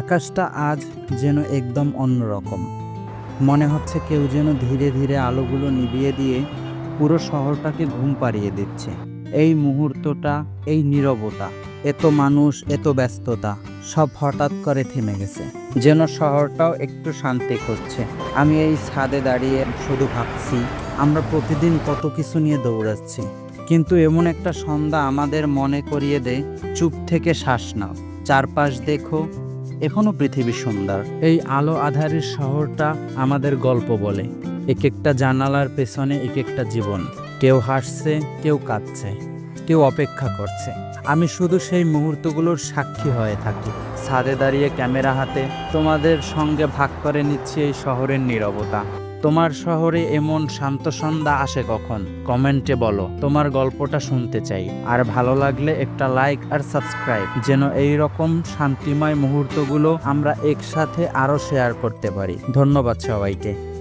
আকাশটা আজ যেন একদম অন্যরকম। মনে হচ্ছে কেউ যেন ধীরে ধীরে আলোগুলো নিভিয়ে দিয়ে পুরো শহরটাকে ঘুম পাড়িয়ে দিচ্ছে। এই মুহূর্তটা, এই নীরবতা, এত মানুষ, এত ব্যস্ততা, সব হঠাৎ করে থেমে গেছে। যেন শহরটাও একটু শান্তি করছে আমি এই ছাদে দাঁড়িয়ে শুধু ভাবছি, আমরা প্রতিদিন কত কিছু নিয়ে দৌড়াচ্ছি। কিন্তু এমন একটা সন্ধ্যা আমাদের মনে করিয়ে দেয় চুপ থেকে শ্বাস নাও। চারপাশ দেখো এখনও পৃথিবী সুন্দর এই আলো আধারের শহরটা আমাদের গল্প বলে। এক একটা জানালার পেছনে এক একটা জীবন। কেউ হাসছে, কেউ কাঁদছে, কেউ অপেক্ষা করছে। আমি শুধু সেই মুহূর্তগুলোর সাক্ষী হয়ে থাকি। ছাদে দাঁড়িয়ে ক্যামেরা হাতে তোমাদের সঙ্গে ভাগ করে নিচ্ছি এই শহরের নীরবতা। তোমার শহরে এমন শান্ত সন্ধ্যা আসে কখন? কমেন্টে বলো। তোমার গল্পটা শুনতে চাই। আর ভালো লাগলে একটা লাইক আর সাবস্ক্রাইব। যেন এই রকম শান্তিময় মুহূর্তগুলো আমরা একসাথে আরও শেয়ার করতে পারি। ধন্যবাদ সবাইকে।